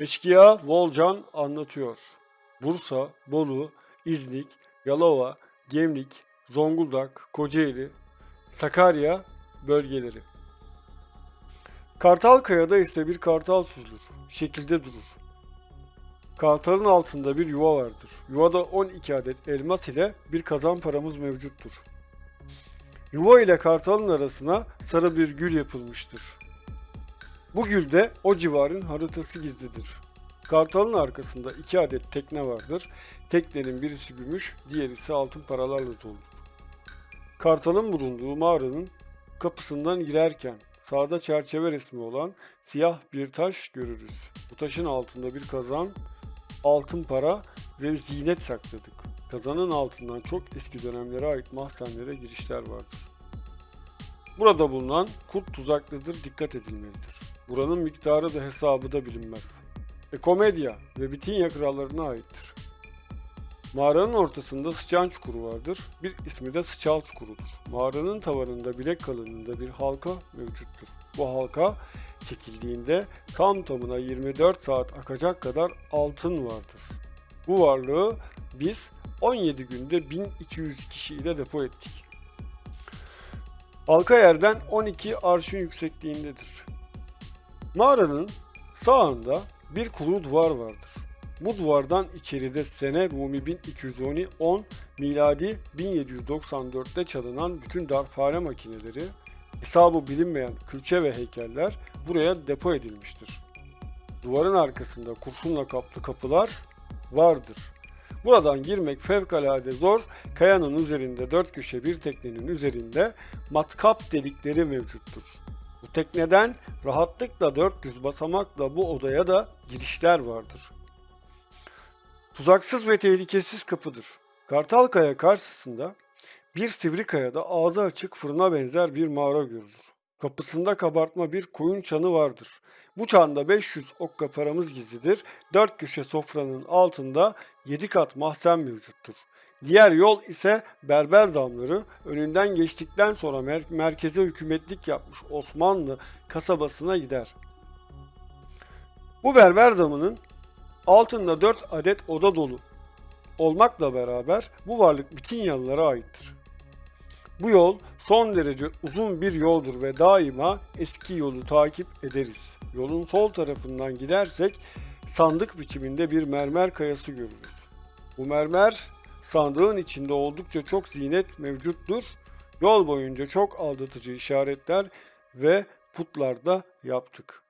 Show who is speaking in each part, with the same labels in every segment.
Speaker 1: Eşkıya Volcan anlatıyor. Bursa, Bolu, İznik, Yalova, Gemlik, Zonguldak, Kocaeli, Sakarya bölgeleri. Kartalkaya'da ise bir kartal süzülür. Şekilde durur. Kartalın altında bir yuva vardır. Yuvada 12 adet elmas ile bir kazan paramız mevcuttur. Yuva ile kartalın arasına sarı bir gül yapılmıştır. Bu gülde o civarın haritası gizlidir. Kartalın arkasında iki adet tekne vardır. Teknenin birisi gümüş, diğeri ise altın paralarla doludur. Kartalın bulunduğu mağaranın kapısından girerken sağda çerçeve resmi olan siyah bir taş görürüz. Bu taşın altında bir kazan, altın para ve zinet sakladık. Kazanın altından çok eski dönemlere ait mahzenlere girişler vardır. Burada bulunan kurt tuzaklıdır, dikkat edilmelidir. Buranın miktarı da hesabı da bilinmez. Ekomedya ve Bitinya krallarına aittir. Mağaranın ortasında sıçan çukuru vardır. Bir ismi de sıçal çukurudur. Mağaranın tavanında bilek kalınlığında bir halka mevcuttur. Bu halka çekildiğinde tam tamına 24 saat akacak kadar altın vardır. Bu varlığı biz 17 günde 1200 kişi ile depo ettik. Halka yerden 12 arşın yüksekliğindedir. Mağaranın sağında bir kuru duvar vardır. Bu duvardan içeride sene Rumi 1210 10 miladi 1794'te çalınan bütün darphane makineleri, hesabı bilinmeyen külçe ve heykeller buraya depo edilmiştir. Duvarın arkasında kurşunla kaplı kapılar vardır. Buradan girmek fevkalade zor. Kayanın üzerinde dört köşe bir teknenin üzerinde matkap delikleri mevcuttur. Bu tekneden rahatlıkla 400 basamakla bu odaya da girişler vardır. Tuzaksız ve tehlikesiz kapıdır. Kartalkaya karşısında bir sivri kayada ağzı açık fırına benzer bir mağara görülür. Kapısında kabartma bir koyun çanı vardır. Bu çanda 500 okka paramız gizlidir. Dört köşe sofranın altında 7 kat mahzen mevcuttur. Diğer yol ise berber damları önünden geçtikten sonra mer- merkeze hükümetlik yapmış Osmanlı kasabasına gider. Bu berber damının altında 4 adet oda dolu olmakla beraber bu varlık Bitinyalılara aittir. Bu yol son derece uzun bir yoldur ve daima eski yolu takip ederiz. Yolun sol tarafından gidersek sandık biçiminde bir mermer kayası görürüz. Bu mermer sandığın içinde oldukça çok zinet mevcuttur. Yol boyunca çok aldatıcı işaretler ve putlar da yaptık.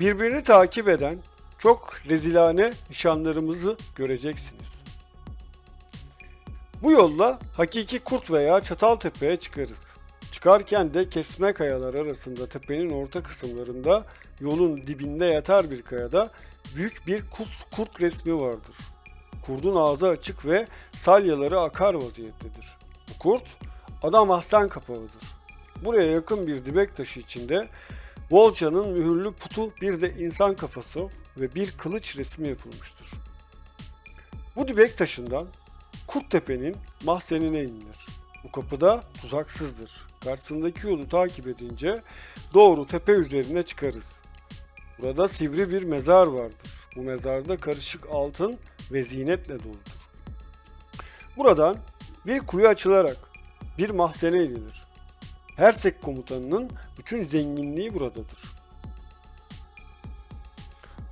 Speaker 1: Birbirini takip eden çok rezilane nişanlarımızı göreceksiniz. Bu yolla hakiki kurt veya çatal tepeye çıkarız. Çıkarken de kesme kayalar arasında tepenin orta kısımlarında yolun dibinde yatar bir kayada büyük bir kus kurt resmi vardır. Kurdun ağzı açık ve salyaları akar vaziyettedir. Bu kurt adam ahsen kapağıdır. Buraya yakın bir dibek taşı içinde Volca'nın mühürlü putu bir de insan kafası ve bir kılıç resmi yapılmıştır. Bu dibek taşından Kurttepe'nin mahzenine inilir. Bu kapıda tuzaksızdır. Karşısındaki yolu takip edince doğru tepe üzerine çıkarız. Burada sivri bir mezar vardır. Bu mezarda karışık altın ve zinetle doludur. Buradan bir kuyu açılarak bir mahzene inilir. Hersek komutanının bütün zenginliği buradadır.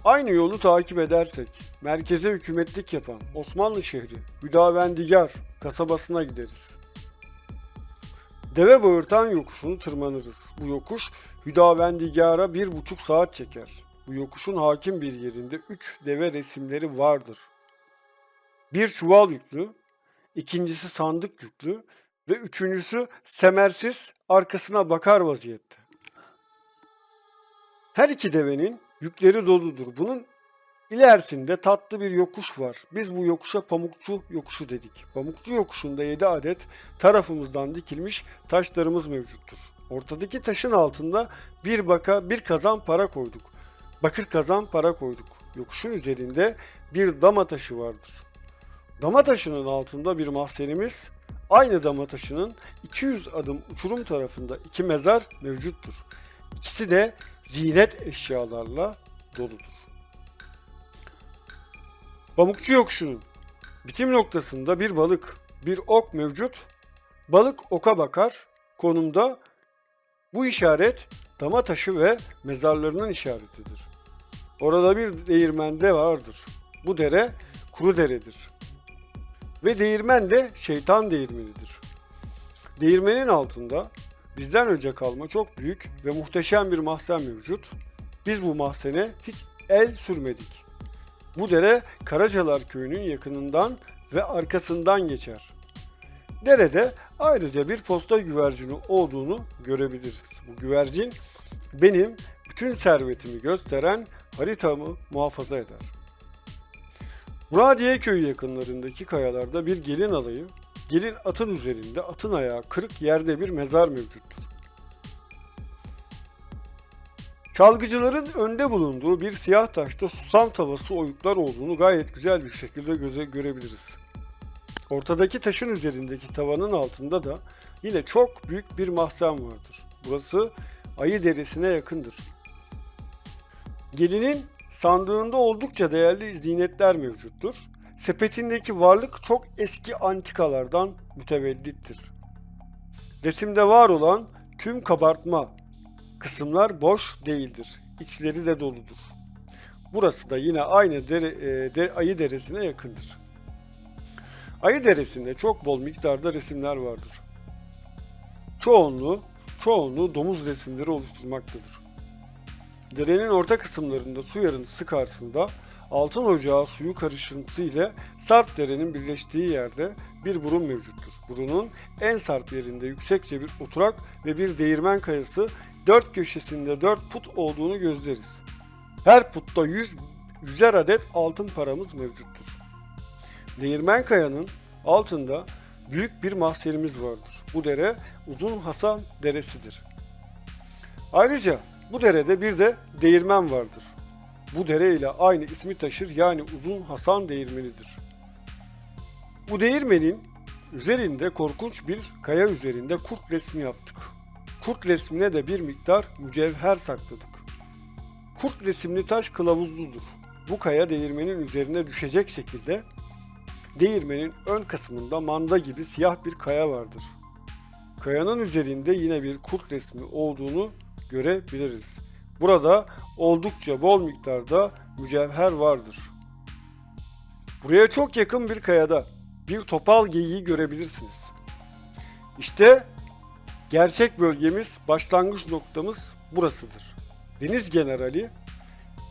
Speaker 1: Aynı yolu takip edersek merkeze hükümetlik yapan Osmanlı şehri Hüdavendigar kasabasına gideriz. Deve bağırtan yokuşunu tırmanırız. Bu yokuş Hüdavendigar'a bir buçuk saat çeker. Bu yokuşun hakim bir yerinde üç deve resimleri vardır. Bir çuval yüklü, ikincisi sandık yüklü ve üçüncüsü semersiz arkasına bakar vaziyette. Her iki devenin yükleri doludur. Bunun ilerisinde tatlı bir yokuş var. Biz bu yokuşa pamukçu yokuşu dedik. Pamukçu yokuşunda 7 adet tarafımızdan dikilmiş taşlarımız mevcuttur. Ortadaki taşın altında bir baka bir kazan para koyduk. Bakır kazan para koyduk. Yokuşun üzerinde bir dama taşı vardır. Dama taşının altında bir mahzenimiz, aynı dama taşının 200 adım uçurum tarafında iki mezar mevcuttur. İkisi de zinet eşyalarla doludur. Pamukçu yokuşunun bitim noktasında bir balık, bir ok mevcut. Balık oka bakar. Konumda bu işaret dama taşı ve mezarlarının işaretidir. Orada bir değirmende vardır. Bu dere kuru deredir. Ve değirmen de şeytan değirmenidir. Değirmenin altında bizden önce kalma çok büyük ve muhteşem bir mahzen mevcut. Biz bu mahzene hiç el sürmedik. Bu dere Karacalar köyünün yakınından ve arkasından geçer. Derede ayrıca bir posta güvercini olduğunu görebiliriz. Bu güvercin benim bütün servetimi gösteren haritamı muhafaza eder. Muradiye köyü yakınlarındaki kayalarda bir gelin alayı, gelin atın üzerinde atın ayağı kırık yerde bir mezar mevcuttur. Çalgıcıların önde bulunduğu bir siyah taşta susam tavası oyuklar olduğunu gayet güzel bir şekilde göze görebiliriz. Ortadaki taşın üzerindeki tavanın altında da yine çok büyük bir mahzen vardır. Burası ayı deresine yakındır. Gelinin sandığında oldukça değerli zinetler mevcuttur. Sepetindeki varlık çok eski antikalardan mütevellittir. Resimde var olan tüm kabartma kısımlar boş değildir. İçleri de doludur. Burası da yine aynı dere, e, de, ayı deresine yakındır. Ayı deresinde çok bol miktarda resimler vardır. Çoğunluğu, çoğunluğu domuz resimleri oluşturmaktadır. Derenin orta kısımlarında su yarıntısı karşısında altın ocağı suyu karışıntısı ile Sarp derenin birleştiği yerde bir burun mevcuttur. Burunun en sarp yerinde yüksekçe bir oturak ve bir değirmen kayası dört köşesinde dört put olduğunu gözleriz. Her putta yüz, yüzer adet altın paramız mevcuttur. Değirmen kayanın altında büyük bir mahzenimiz vardır. Bu dere Uzun Hasan Deresidir. Ayrıca bu derede bir de değirmen vardır. Bu dere ile aynı ismi taşır yani Uzun Hasan Değirmenidir. Bu değirmenin üzerinde korkunç bir kaya üzerinde kurt resmi yaptık. Kurt resmine de bir miktar mücevher sakladık. Kurt resimli taş kılavuzludur. Bu kaya değirmenin üzerine düşecek şekilde değirmenin ön kısmında manda gibi siyah bir kaya vardır. Kayanın üzerinde yine bir kurt resmi olduğunu görebiliriz. Burada oldukça bol miktarda mücevher vardır. Buraya çok yakın bir kayada bir topal geyiği görebilirsiniz. İşte gerçek bölgemiz, başlangıç noktamız burasıdır. Deniz Generali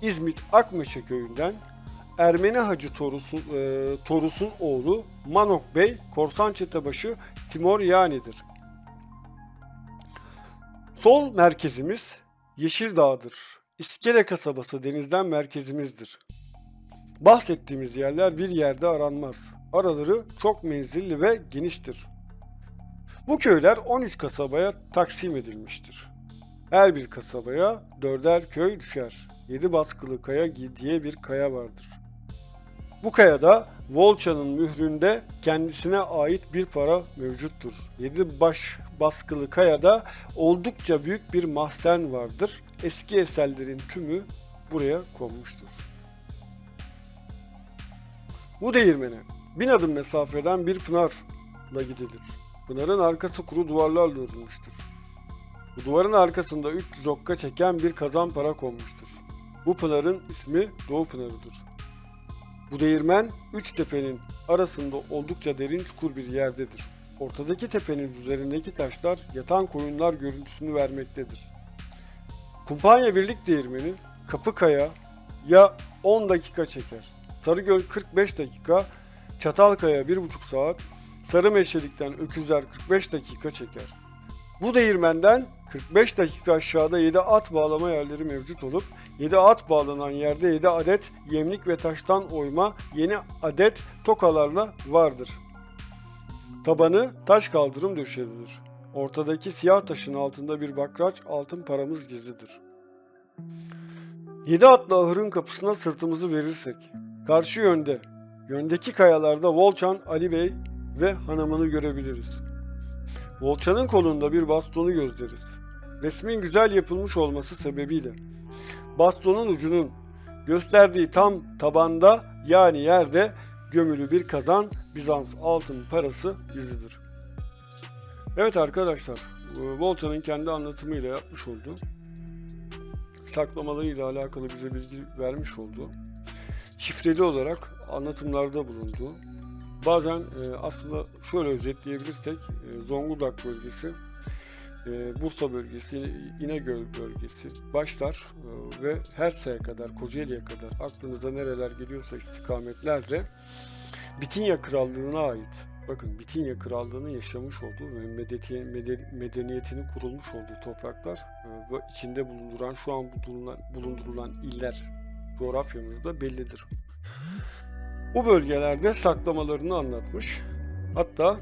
Speaker 1: İzmit Akmeşe köyünden Ermeni Hacı Torus'un, e, Torus'un oğlu Manok Bey korsan çetebaşı Timor Yani'dir. Sol merkezimiz Yeşildağ'dır. İskele kasabası denizden merkezimizdir. Bahsettiğimiz yerler bir yerde aranmaz. Araları çok menzilli ve geniştir. Bu köyler 13 kasabaya taksim edilmiştir. Her bir kasabaya dörder köy düşer. Yedi baskılı kaya diye bir kaya vardır. Bu kayada Volça'nın mühründe kendisine ait bir para mevcuttur. Yedi baş baskılı kayada oldukça büyük bir mahzen vardır. Eski eserlerin tümü buraya konmuştur. Bu değirmene bin adım mesafeden bir pınarla gidilir. Pınarın arkası kuru duvarlarla örülmüştür. Bu duvarın arkasında 300 okka çeken bir kazan para konmuştur. Bu pınarın ismi Doğu Pınarı'dır. Bu değirmen üç tepenin arasında oldukça derin çukur bir yerdedir. Ortadaki tepenin üzerindeki taşlar yatan koyunlar görüntüsünü vermektedir. Kumpanya Birlik Değirmeni Kapıkaya ya 10 dakika çeker. Sarıgöl 45 dakika, Çatalkaya 1,5 saat, Sarı Meşelik'ten Öküzler 45 dakika çeker. Bu değirmenden 45 dakika aşağıda 7 at bağlama yerleri mevcut olup 7 at bağlanan yerde 7 adet yemlik ve taştan oyma yeni adet tokalarla vardır. Tabanı taş kaldırım döşelidir. Ortadaki siyah taşın altında bir bakraç altın paramız gizlidir. Yedi atlı ahırın kapısına sırtımızı verirsek, karşı yönde, yöndeki kayalarda Volçan Ali Bey ve hanımını görebiliriz. Volçan'ın kolunda bir bastonu gözleriz. Resmin güzel yapılmış olması sebebiyle bastonun ucunun Gösterdiği tam tabanda yani yerde gömülü bir kazan Bizans altın parası izidir. Evet arkadaşlar, e, Volta'nın kendi anlatımıyla yapmış olduğu saklamalarıyla alakalı bize bilgi vermiş olduğu şifreli olarak anlatımlarda bulunduğu bazen e, aslında şöyle özetleyebilirsek e, Zonguldak bölgesi e, Bursa bölgesi, İnegöl bölgesi başlar e, ve Hersa'ya kadar, Kocaeli'ye kadar aklınıza nereler geliyorsa istikametlerle Bitinya Krallığı'na ait bakın Bitinya Krallığı'nın yaşamış olduğu ve medeti- mede- medeniyetinin kurulmuş olduğu topraklar e, ve içinde bulunduran şu an bulundurulan, bulundurulan iller coğrafyamızda bellidir. Bu bölgelerde saklamalarını anlatmış. Hatta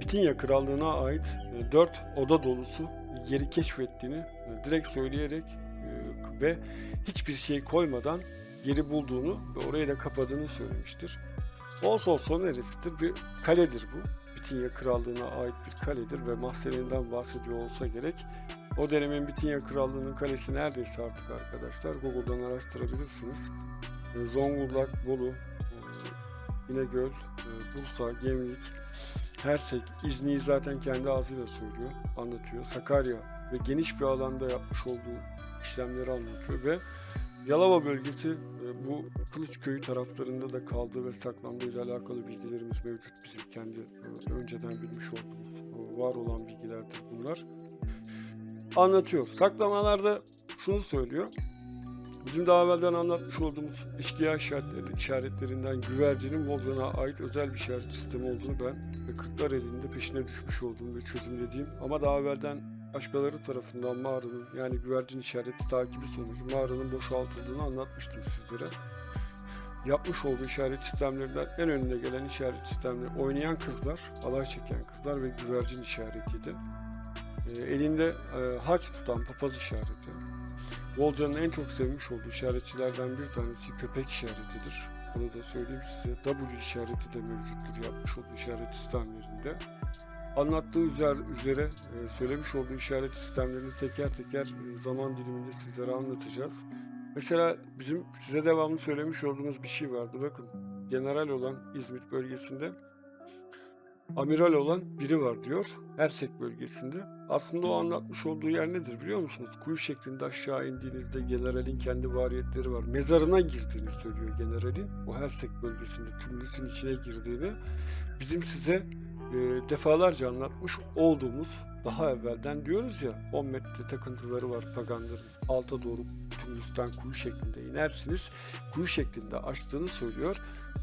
Speaker 1: Bitinya Krallığı'na ait 4 oda dolusu yeri keşfettiğini e, direkt söyleyerek e, ve hiçbir şey koymadan yeri bulduğunu ve orayı da kapadığını söylemiştir. Olsa neresidir? Bir kaledir bu. Bitinya Krallığı'na ait bir kaledir ve mahzeninden bahsediyor olsa gerek. O dönemin Bitinya Krallığı'nın kalesi neredeyse artık arkadaşlar Google'dan araştırabilirsiniz. E, Zonguldak, Bolu, e, İnegöl, e, Bursa, Gemlik, Hersek, İzni'yi zaten kendi ağzıyla söylüyor, anlatıyor. Sakarya ve geniş bir alanda yapmış olduğu işlemleri anlatıyor ve Yalova bölgesi e, bu Kılıçköyü taraflarında da kaldığı ve saklandığı ile alakalı bilgilerimiz mevcut. Bizim kendi önceden bilmiş olduğumuz, var olan bilgilerdir bunlar. Anlatıyor. Saklamalarda şunu söylüyor. Bizim daha evvelden anlatmış olduğumuz eşkıya işaretleri, işaretlerinden güvercinin Volcan'a ait özel bir işaret sistemi olduğunu ben ve Kırklar elinde peşine düşmüş olduğum ve çözümlediğim ama daha evvelden başkaları tarafından mağaranın yani güvercin işareti takibi sonucu mağaranın boşaltıldığını anlatmıştım sizlere. Yapmış olduğu işaret sistemlerinden en önüne gelen işaret sistemleri oynayan kızlar, alay çeken kızlar ve güvercin işaretiydi. E, elinde e, haç tutan papaz işareti. Volcan'ın en çok sevmiş olduğu işaretçilerden bir tanesi köpek işaretidir. Bunu da söyleyeyim size. W işareti de mevcuttur yapmış olduğu işaret sistemlerinde. Anlattığı üzere e, söylemiş olduğu işaret sistemlerini teker teker e, zaman diliminde sizlere anlatacağız. Mesela bizim size devamlı söylemiş olduğumuz bir şey vardı. Bakın general olan İzmit bölgesinde amiral olan biri var diyor. Ersek bölgesinde. Aslında o anlatmış olduğu yer nedir biliyor musunuz? Kuyu şeklinde aşağı indiğinizde generalin kendi variyetleri var. Mezarına girdiğini söylüyor generalin. O Hersek bölgesinde tümlüsün içine girdiğini. Bizim size e, defalarca anlatmış olduğumuz daha evvelden diyoruz ya 10 metre takıntıları var paganların. Alta doğru tümlüsten kuyu şeklinde inersiniz. Kuyu şeklinde açtığını söylüyor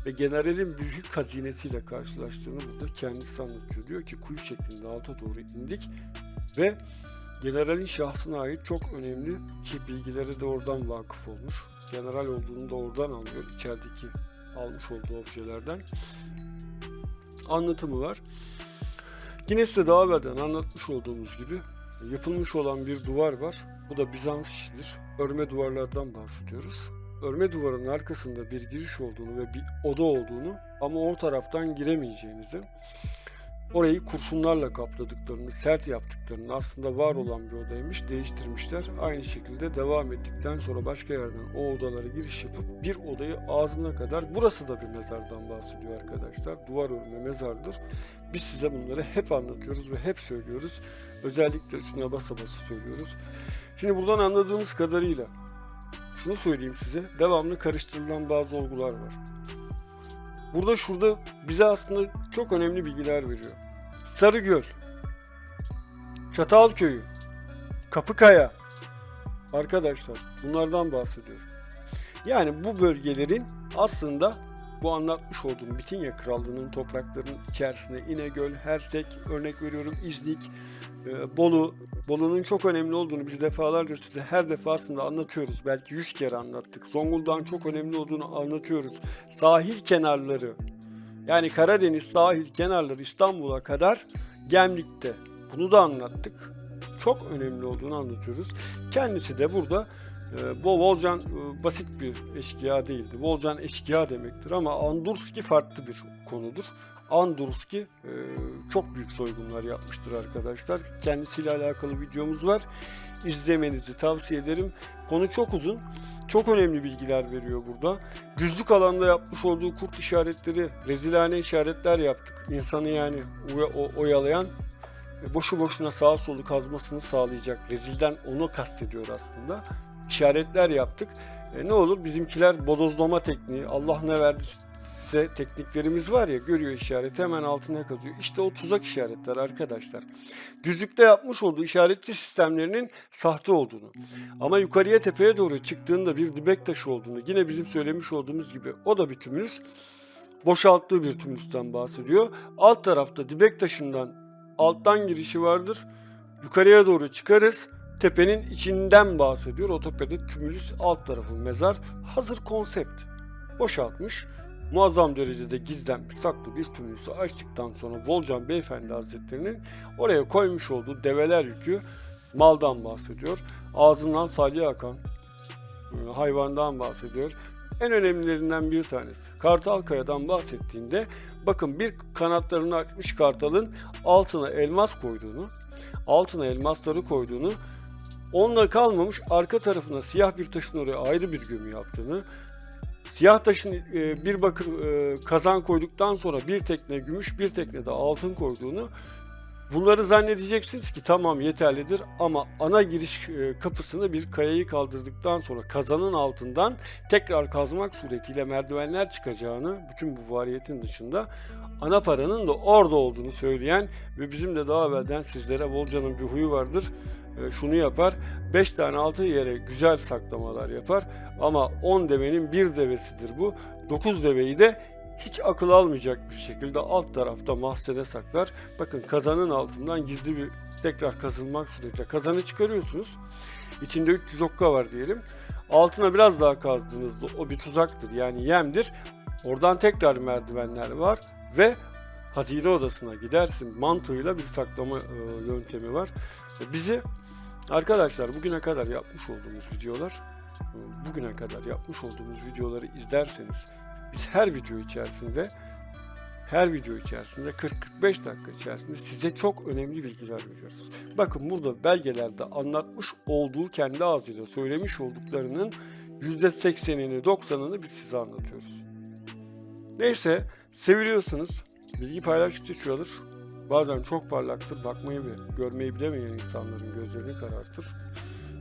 Speaker 1: ve generalin büyük hazinesiyle karşılaştığını burada kendisi anlatıyor. Diyor ki kuyu şeklinde alta doğru indik ve generalin şahsına ait çok önemli ki bilgilere de oradan vakıf olmuş. General olduğunu da oradan anlıyor içerideki almış olduğu objelerden. Anlatımı var. Yine size daha evvelden anlatmış olduğumuz gibi yapılmış olan bir duvar var. Bu da Bizans işidir. Örme duvarlardan bahsediyoruz örme duvarının arkasında bir giriş olduğunu ve bir oda olduğunu ama o taraftan giremeyeceğinizi, orayı kurşunlarla kapladıklarını, sert yaptıklarını aslında var olan bir odaymış, değiştirmişler. Aynı şekilde devam ettikten sonra başka yerden o odalara giriş yapıp bir odayı ağzına kadar, burası da bir mezardan bahsediyor arkadaşlar. Duvar örme mezardır. Biz size bunları hep anlatıyoruz ve hep söylüyoruz. Özellikle üstüne basa basa söylüyoruz. Şimdi buradan anladığımız kadarıyla şunu söyleyeyim size. Devamlı karıştırılan bazı olgular var. Burada şurada bize aslında çok önemli bilgiler veriyor. Sarıgöl, Çatalköyü, Kapıkaya. Arkadaşlar bunlardan bahsediyorum. Yani bu bölgelerin aslında bu anlatmış olduğum Bitinya Krallığı'nın topraklarının içerisinde İnegöl, Hersek, örnek veriyorum İznik, e, Bolu, Bolu'nun çok önemli olduğunu biz defalarca size her defasında anlatıyoruz. Belki yüz kere anlattık. Zonguldak'ın çok önemli olduğunu anlatıyoruz. Sahil kenarları, yani Karadeniz sahil kenarları İstanbul'a kadar Gemlik'te. Bunu da anlattık. Çok önemli olduğunu anlatıyoruz. Kendisi de burada e, bu Volcan e, basit bir eşkıya değildi. Volcan eşkıya demektir ama Andurski farklı bir konudur. Andurski e, çok büyük soygunlar yapmıştır arkadaşlar. Kendisiyle alakalı videomuz var. İzlemenizi tavsiye ederim. Konu çok uzun. çok önemli bilgiler veriyor burada. Düzlük alanda yapmış olduğu kurt işaretleri, rezilane işaretler yaptık. İnsanı yani oyalayan ve boşu boşuna sağa solu kazmasını sağlayacak. Rezilden onu kastediyor aslında. İşaretler yaptık. E, ne olur bizimkiler bodozlama tekniği, Allah ne verdiyse tekniklerimiz var ya görüyor işareti hemen altına kazıyor. İşte o tuzak işaretler arkadaşlar. Düzlükte yapmış olduğu işaretçi sistemlerinin sahte olduğunu ama yukarıya tepeye doğru çıktığında bir dibek taşı olduğunu yine bizim söylemiş olduğumuz gibi o da bir tümülüs boşalttığı bir tümülüsten bahsediyor. Alt tarafta dibek taşından alttan girişi vardır. Yukarıya doğru çıkarız. Tepenin içinden bahsediyor. O tepede tümülüs alt tarafı mezar. Hazır konsept. Boşaltmış. Muazzam derecede gizlenmiş saklı bir tümülüsü açtıktan sonra Volcan Beyefendi Hazretleri'nin oraya koymuş olduğu develer yükü maldan bahsediyor. Ağzından salya akan e, hayvandan bahsediyor. En önemlilerinden bir tanesi. Kartal Kaya'dan bahsettiğinde bakın bir kanatlarını açmış kartalın altına elmas koyduğunu, altına elmasları koyduğunu, onunla kalmamış arka tarafına siyah bir taşın oraya ayrı bir gömü yaptığını, siyah taşın e, bir bakır e, kazan koyduktan sonra bir tekne gümüş bir tekne de altın koyduğunu Bunları zannedeceksiniz ki tamam yeterlidir ama ana giriş e, kapısını bir kayayı kaldırdıktan sonra kazanın altından tekrar kazmak suretiyle merdivenler çıkacağını bütün bu variyetin dışında ana paranın da orada olduğunu söyleyen ve bizim de daha evvelden sizlere Volcan'ın bir huyu vardır. E, şunu yapar 5 tane altı yere güzel saklamalar yapar ama 10 devenin bir devesidir bu. 9 deveyi de hiç akıl almayacak bir şekilde alt tarafta mahzene saklar. Bakın kazanın altından gizli bir tekrar kazılmak suretiyle kazanı çıkarıyorsunuz. İçinde 300 okka var diyelim. Altına biraz daha kazdığınızda o bir tuzaktır yani yemdir. Oradan tekrar merdivenler var ve hazine odasına gidersin mantığıyla bir saklama e, yöntemi var. Bizi arkadaşlar bugüne kadar yapmış olduğumuz videolar bugüne kadar yapmış olduğumuz videoları izlerseniz biz her video içerisinde her video içerisinde 40-45 dakika içerisinde size çok önemli bilgiler veriyoruz. Bakın burada belgelerde anlatmış olduğu kendi ağzıyla söylemiş olduklarının %80'ini 90'ını biz size anlatıyoruz. Neyse seviliyorsunuz. Bilgi paylaştıkça çoğalır. Bazen çok parlaktır. Bakmayı ve görmeyi bilemeyen insanların gözlerini karartır.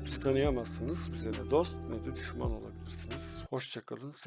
Speaker 1: Bizi tanıyamazsınız. Bize ne dost ne de düşman olabilirsiniz. Hoşçakalın.